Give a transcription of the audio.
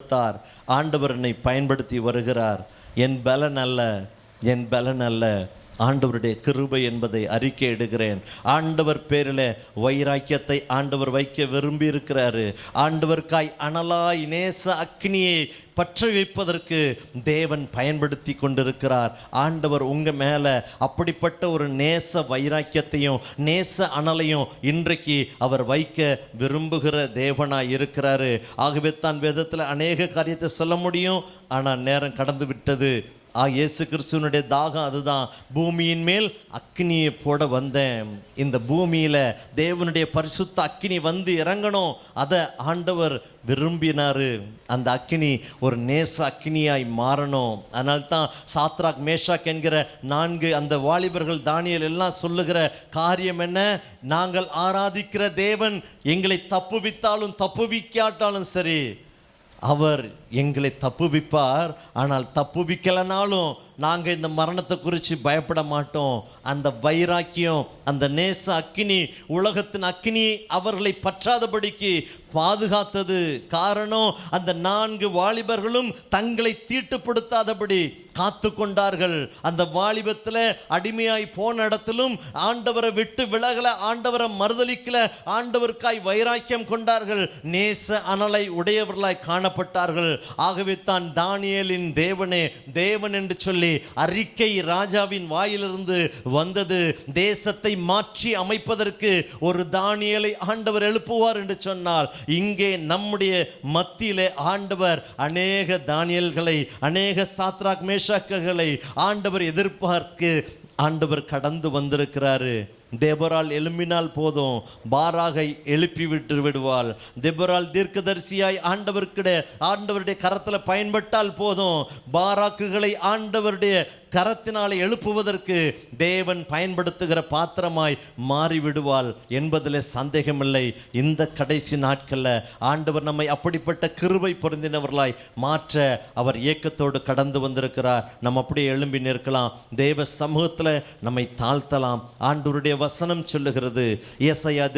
கொடுத்தார். ஆண்டவர் என்னை பயன்படுத்தி வருகிறார். என் பலன் அல்ல என் பலன் அல்ல. ஆண்டவருடைய கிருபை என்பதை அறிக்கை இடுகிறேன் ஆண்டவர் பேரில் வைராக்கியத்தை ஆண்டவர் வைக்க விரும்பி இருக்கிறாரு ஆண்டவர்காய் அனலாய் நேச அக்னியை பற்ற வைப்பதற்கு தேவன் பயன்படுத்தி கொண்டிருக்கிறார். ஆண்டவர் உங்கள் மேலே அப்படிப்பட்ட ஒரு நேச வைராக்கியத்தையும் நேச அனலையும் இன்றைக்கு அவர் வைக்க விரும்புகிற தேவனாய் இருக்கிறாரு. ஆகவே தான் வேதத்தில் அநேக காரியத்தை சொல்ல முடியும். ஆனால் நேரம் கடந்து விட்டது ஆ இயேசு கிறிஸ்துவனுடைய தாகம் அதுதான். பூமியின் மேல் அக்னியை போட வந்தேன். இந்த பூமியில் தேவனுடைய பரிசுத்த அக்கினி வந்து இறங்கணும். அதை ஆண்டவர் விரும்பினார். அந்த அக்னி ஒரு நேச அக்னியாய் மாறணும். அதனால தான் சாத்ராக் மேஷாக் என்கிற நான்கு அந்த வாலிபர்கள் தானியல் எல்லாம் சொல்லுகிற காரியம் என்ன? நாங்கள் ஆராதிக்கிற தேவன் எங்களை தப்புவித்தாலும் தப்புவிக்காட்டாலும் சரி அவர் எங்களை தப்புவிப்பார். ஆனால் தப்புவிக்கலனாலும் நாங்கள் இந்த மரணத்தை குறித்து பயப்பட மாட்டோம். அந்த வைராக்கியம் அந்த நேச அக்கினி உலகத்தின் அக்கினி அவர்களை பற்றாதபடிக்கு பாதுகாத்தது. காரணம் அந்த நான்கு வாலிபர்களும் தங்களை தீட்டுப்படுத்தாதபடி காத்து கொண்டார்கள். அந்த வாலிபத்தில் அடிமையாய் போன இடத்திலும் ஆண்டவரை விட்டு விலகல ஆண்டவரை மறுதலிக்கல ஆண்டவருக்காய் வைராக்கியம் கொண்டார்கள். நேச அனலை உடையவர்களாய் காணப்பட்டார்கள். ஆகவே தான் தானியலின் தேவனே தேவன் என்று சொல்லி அறிக்கை ராஜாவின் வாயிலிருந்து வந்தது. தேசத்தை மாற்றி அமைப்பதற்கு ஒரு தானியலை ஆண்டவர் எழுப்புவார் என்று சொன்னால் இங்கே நம்முடைய மத்தியிலே ஆண்டவர் அநேக தானியல்களை அநேக சாத்ராக் மேஷாக்களை ஆண்டவர் எதிர்பார்க்கு ஆண்டவர் கடந்து வந்திருக்கிறாரு. தேபரால் எழும்பினால் போதும். பாராகை எழுப்பி விட்டு விடுவாள். தேபரால் தீர்க்கதரிசியாய் ஆண்டவர்கிட ஆண்டவருடைய கரத்தில் பயன்பட்டால் போதும். பாராக்குகளை ஆண்டவருடைய கரத்தினாலே எழுப்புவதற்கு தேவன் பயன்படுத்துகிற பாத்திரமாய் மாறிவிடுவாள் என்பதில் சந்தேகமில்லை. இந்த கடைசி நாட்களில் ஆண்டவர் நம்மை அப்படிப்பட்ட கிருபை பொருந்தினவர்களாய் மாற்ற அவர் இயக்கத்தோடு கடந்து வந்திருக்கிறார். நம்ம அப்படியே எழும்பி நிற்கலாம். தேவ சமூகத்தில் நம்மை தாழ்த்தலாம். ஆண்டவருடைய வசனம் சொல்லுகிறது. இயேசையா